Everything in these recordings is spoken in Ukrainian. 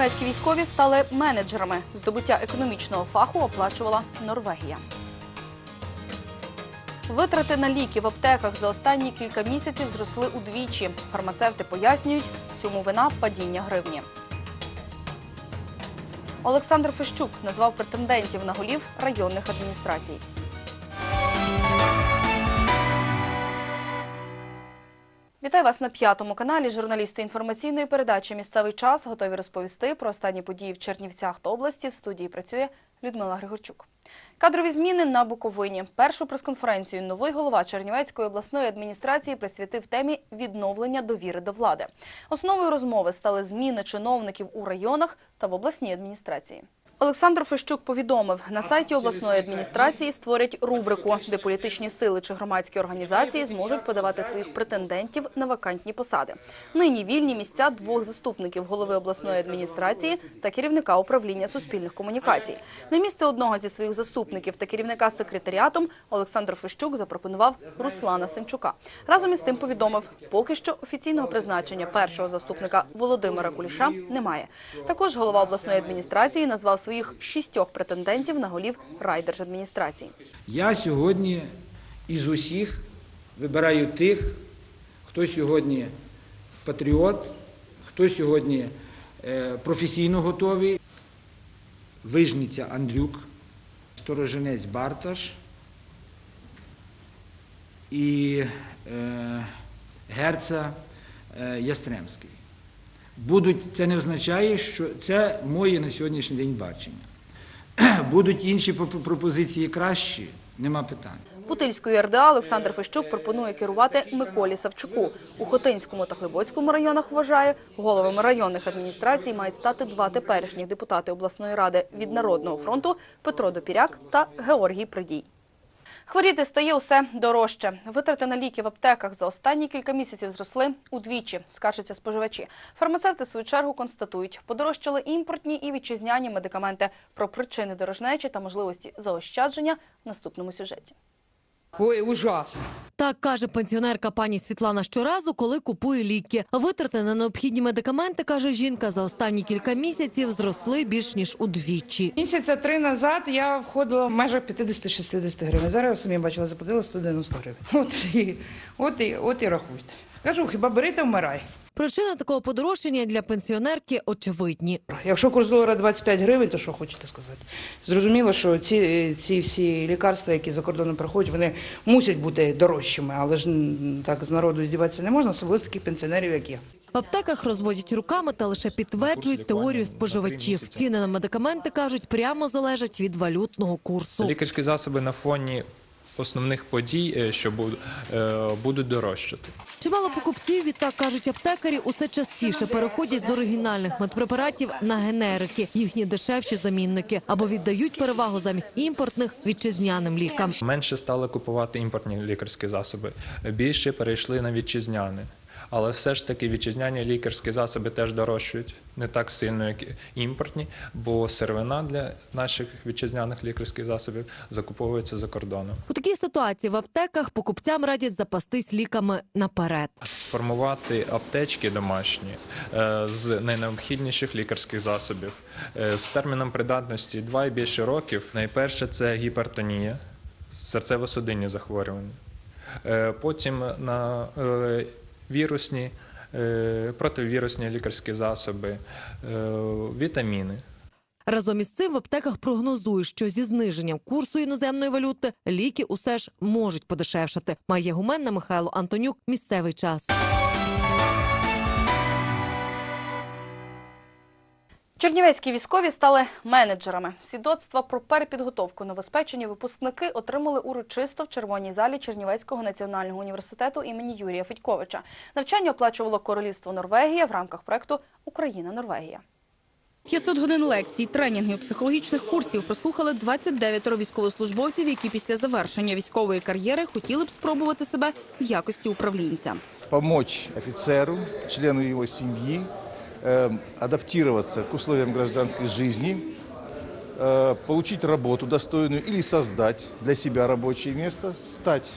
Чернівецькі військові стали менеджерами. Здобуття економічного фаху оплачувала Норвегія. Витрати на ліки в аптеках за останні кілька місяців зросли удвічі. Фармацевти пояснюють, всьому вина падіння гривні. Олександр Фещук назвав претендентів на голів районних адміністрацій. Вітаю вас на п'ятому каналі. Журналісти інформаційної передачі Місцевий час готові розповісти про останні події в Чернівцях та області. В студії працює Людмила Григорчук. Кадрові зміни на Буковині. Першу прес-конференцію новий голова Чернівецької обласної адміністрації присвятив темі відновлення довіри до влади. Основою розмови стали зміни чиновників у районах та в обласній адміністрації. Олександр Фещук повідомив, на сайті обласної адміністрації створять рубрику, де політичні сили чи громадські організації зможуть подавати своїх претендентів на вакантні посади. Нині вільні місця двох заступників голови обласної адміністрації та керівника управління суспільних комунікацій. На місце одного зі своїх заступників та керівника секретаріатом Олександр Фещук запропонував Руслана Сенчука. Разом із тим повідомив, поки що офіційного призначення першого заступника Володимира Куліша немає. Також голова обласної адміністрації назвав своїх шістьох претендентів на голів райдержадміністрації. Я сьогодні із усіх вибираю тих, хто сьогодні патріот, хто сьогодні е, професійно готовий. Вижниця Андрюк, Сторожинець Барташ і е, Герца е, Ястремський. Будуть, це не означає, що це моє на сьогоднішній день бачення. Будуть інші проп- пропозиції кращі, нема питань. Путильської РДА Олександр Фещук пропонує керувати Миколі Савчуку. У Хотинському та Хлебоцькому районах вважає, головами районних адміністрацій мають стати два теперішніх депутати обласної ради від Народного фронту Петро Допіряк та Георгій Придій. Хворіти стає усе дорожче. Витрати на ліки в аптеках за останні кілька місяців зросли удвічі, скаржаться споживачі. Фармацевти, в свою чергу, констатують, подорожчали імпортні і вітчизняні медикаменти. Про причини дорожнечі та можливості заощадження в наступному сюжеті. Ой, ужасно. Так каже пенсіонерка пані Світлана щоразу, коли купує ліки. Витрати на необхідні медикаменти, каже жінка, за останні кілька місяців зросли більш ніж удвічі. Місяця три назад я входила в межах 50-60 гривень. Зараз я самі бачила, заплатила 190 гривень. От і, от і, от і рахуйте. Кажу, хіба бери та вмирай. Причина такого подорожчання для пенсіонерки очевидні. Якщо курс долара 25 гривень, то що хочете сказати? Зрозуміло, що ці, ці всі лікарства, які за кордоном приходять, вони мусять бути дорожчими, але ж так з народу здіватися не можна, особливо з таких пенсіонерів, як я. В аптеках розводять руками та лише підтверджують теорію споживачів. Ціни на медикаменти кажуть прямо залежать від валютного курсу. Лікарські засоби на фоні основних подій, е, що е, будуть дорожчати. Чимало покупців, відтак кажуть аптекарі, усе частіше переходять з оригінальних медпрепаратів на генерики, їхні дешевші замінники, або віддають перевагу замість імпортних вітчизняним лікам. Менше стали купувати імпортні лікарські засоби, більше перейшли на вітчизняні. Але все ж таки вітчизняні лікарські засоби теж дорожчають не так сильно, як імпортні, бо сировина для наших вітчизняних лікарських засобів закуповується за кордоном. У такій ситуації в аптеках покупцям радять запастись ліками наперед. Сформувати аптечки домашні е, з найнеобхідніших лікарських засобів е, з терміном придатності 2 і більше років. Найперше це гіпертонія, серцево-судинні захворювання. Е, Потім на вірусні, е, противірусні лікарські засоби, е, вітаміни. Разом із цим в аптеках прогнозують, що зі зниженням курсу іноземної валюти ліки усе ж можуть подешевшати. Має гуменна Михайло Антонюк. Місцевий час. Чернівецькі військові стали менеджерами. Свідоцтва про перепідготовку новоспечені випускники отримали урочисто в червоній залі Чернівецького національного університету імені Юрія Федьковича. Навчання оплачувало Королівство Норвегія в рамках проекту Україна-Норвегія. 500 годин лекцій, тренінгів, психологічних курсів прослухали 29 військовослужбовців, які після завершення військової кар'єри хотіли б спробувати себе в якості управлінця. помочь офицеру, члену семьи э, адаптироваться к условиям гражданской жизни, э, получить работу достойную или создать для себя рабочее место, стать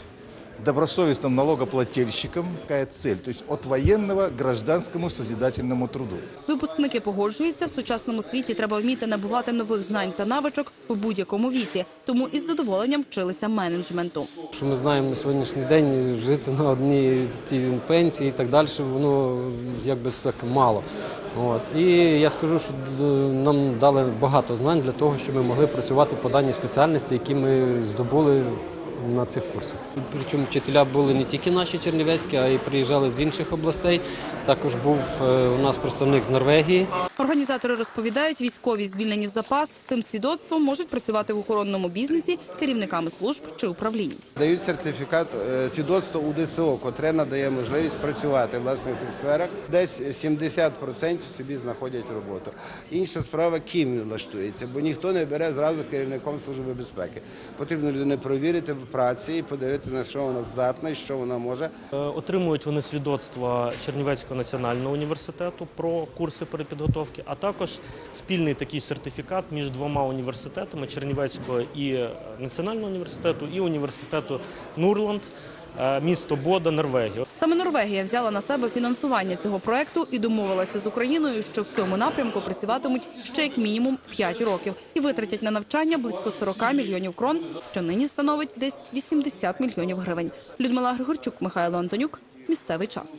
добросовестным налогоплательщикам. Какая цель? То есть от военного к гражданскому созидательному труду. Випускники погоджуються, в сучасному світі треба вміти набувати нових знань та навичок в будь-якому віці. Тому із задоволенням вчилися менеджменту. Що ми знаємо на сьогоднішній день жити на одній тій пенсії і так далі, воно якби так мало. От. І я скажу, що нам дали багато знань для того, щоб ми могли працювати по даній спеціальності, які ми здобули на цих курсах. Причому вчителя були не тільки наші чернівецькі, а й приїжджали з інших областей. Також був е, у нас представник з Норвегії. Організатори розповідають, військові звільнені в запас з цим свідоцтвом можуть працювати в охоронному бізнесі, керівниками служб чи управлінь. Дають сертифікат е, свідоцтво УДСО, котре надає можливість працювати власне в тих сферах. Десь 70% собі знаходять роботу. Інша справа, ким влаштується, бо ніхто не бере зразу керівником служби безпеки. Потрібно людину провірити в праці і подивитися, на що вона здатна і що вона може. Е, Отримують вони свідоцтва Чернівецького національного університету про курси перепідготовки, а також спільний такий сертифікат між двома університетами Чернівецького і е, національного університету, і університету Нурланд, місто Бода, Норвегію. Саме Норвегія взяла на себе фінансування цього проекту і домовилася з Україною, що в цьому напрямку працюватимуть ще як мінімум 5 років і витратять на навчання близько 40 мільйонів крон, що нині становить десь 80 мільйонів гривень. Людмила Григорчук, Михайло Антонюк. Місцевий час.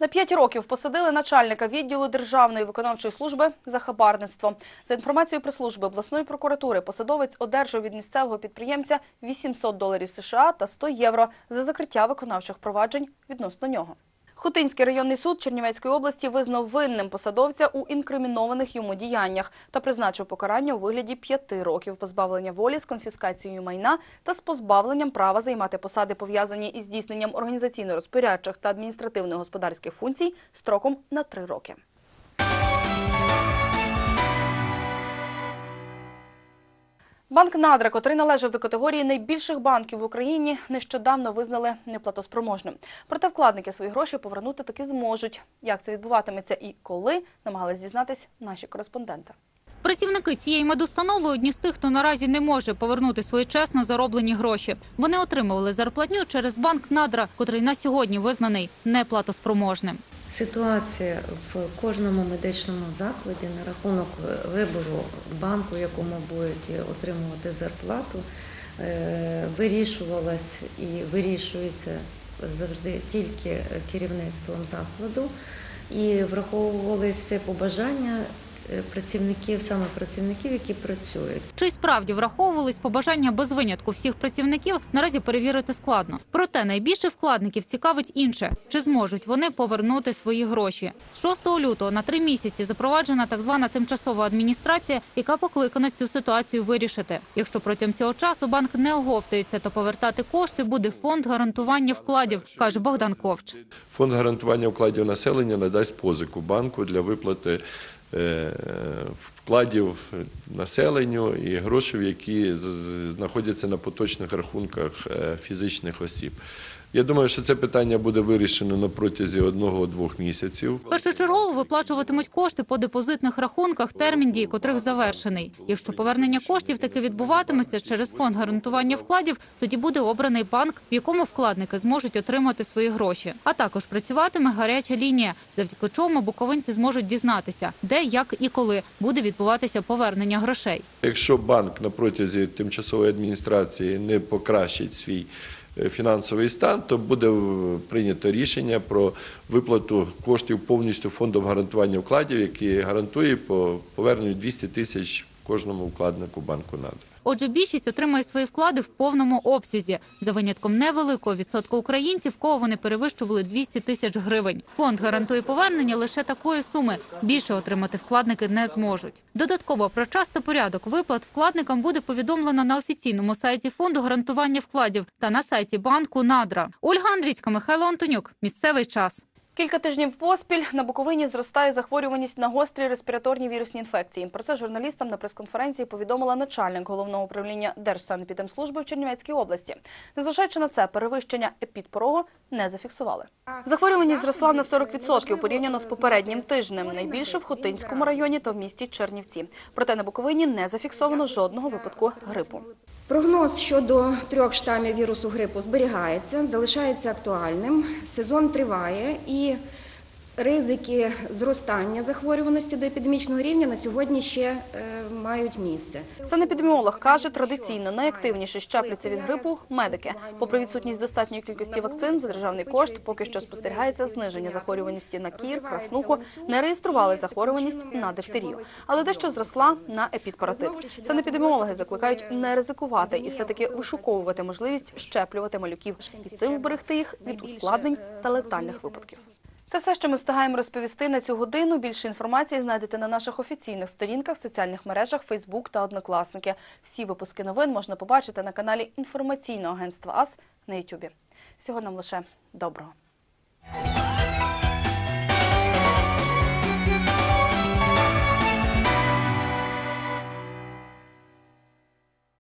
На 5 років посадили начальника відділу Державної виконавчої служби за хабарництво. За інформацією прес-служби обласної прокуратури, посадовець одержав від місцевого підприємця 800 доларів США та 100 євро за закриття виконавчих проваджень відносно нього. Хотинський районний суд Чернівецької області визнав винним посадовця у інкримінованих йому діяннях та призначив покарання у вигляді п'яти років позбавлення волі з конфіскацією майна та з позбавленням права займати посади, пов'язані із здійсненням організаційно-розпорядчих та адміністративно-господарських функцій строком на три роки. Банк Надра, котрий належав до категорії найбільших банків в Україні, нещодавно визнали неплатоспроможним. Проте вкладники свої гроші повернути таки зможуть. Як це відбуватиметься і коли, намагались дізнатись наші кореспонденти. Працівники цієї медустанови одні з тих, хто наразі не може повернути свої чесно зароблені гроші. Вони отримували зарплатню через банк Надра, котрий на сьогодні визнаний неплатоспроможним. Ситуація в кожному медичному закладі на рахунок вибору банку, якому будуть отримувати зарплату, е, вирішувалась і вирішується завжди тільки керівництвом закладу, і враховувалися побажання працівників, саме працівників, які працюють. Чи справді враховувались побажання без винятку всіх працівників, наразі перевірити складно. Проте найбільше вкладників цікавить інше: чи зможуть вони повернути свої гроші. З 6 лютого на три місяці запроваджена так звана тимчасова адміністрація, яка покликана цю ситуацію вирішити. Якщо протягом цього часу банк не оговтується, то повертати кошти буде фонд гарантування вкладів, каже Богдан Ковч. Фонд гарантування вкладів населення надасть позику банку для виплати е, вкладів населенню і грошей, які знаходяться на поточних рахунках е, фізичних осіб. Я думаю, що це питання буде вирішено на протязі одного-двох місяців. Першочергово виплачуватимуть кошти по депозитних рахунках, термін дії котрих завершений. Якщо повернення коштів таки відбуватиметься через фонд гарантування вкладів, тоді буде обраний банк, в якому вкладники зможуть отримати свої гроші. А також працюватиме гаряча лінія, завдяки чому буковинці зможуть дізнатися, де, як і коли буде відбуватися повернення грошей. Якщо банк на протязі тимчасової адміністрації не покращить свій фінансовий стан, то буде прийнято рішення про виплату коштів повністю фондом гарантування вкладів, який гарантує по поверненню 200 тисяч кожному вкладнику банку «Надра». Отже, більшість отримає свої вклади в повному обсязі, за винятком невеликого відсотку українців, кого вони перевищували 200 тисяч гривень. Фонд гарантує повернення лише такої суми. Більше отримати вкладники не зможуть. Додатково про час та порядок виплат вкладникам буде повідомлено на офіційному сайті фонду гарантування вкладів та на сайті банку Надра. Ольга Андрійська, Михайло Антонюк. Місцевий час. Кілька тижнів поспіль на Буковині зростає захворюваність на гострі респіраторні вірусні інфекції. Про це журналістам на прес-конференції повідомила начальник головного управління Держсанепідемслужби в Чернівецькій області. Незважаючи на це, перевищення епідпорогу не зафіксували. Захворюваність зросла на 40% порівняно з попереднім тижнем. Найбільше в Хотинському районі та в місті Чернівці. Проте на Буковині не зафіксовано жодного випадку грипу. Прогноз щодо трьох штамів вірусу грипу зберігається, залишається актуальним. Сезон триває і ризики зростання захворюваності до епідемічного рівня на сьогодні ще е, мають місце. Санепідеміолог каже, традиційно найактивніше щепляться від грипу медики. Попри відсутність достатньої кількості вакцин за державний кошт, поки що спостерігається зниження захворюваності на кір, краснуху, не реєстрували захворюваність на дифтерію, але дещо зросла на епідпаратит. Санепідеміологи закликають не ризикувати і все-таки вишуковувати можливість щеплювати малюків і цим вберегти їх від ускладнень та летальних випадків. Це все, що ми встигаємо розповісти на цю годину. Більше інформації знайдете на наших офіційних сторінках, соціальних мережах, Фейсбук та Однокласники. Всі випуски новин можна побачити на каналі інформаційного агентства АС на Ютубі. Всього нам лише доброго.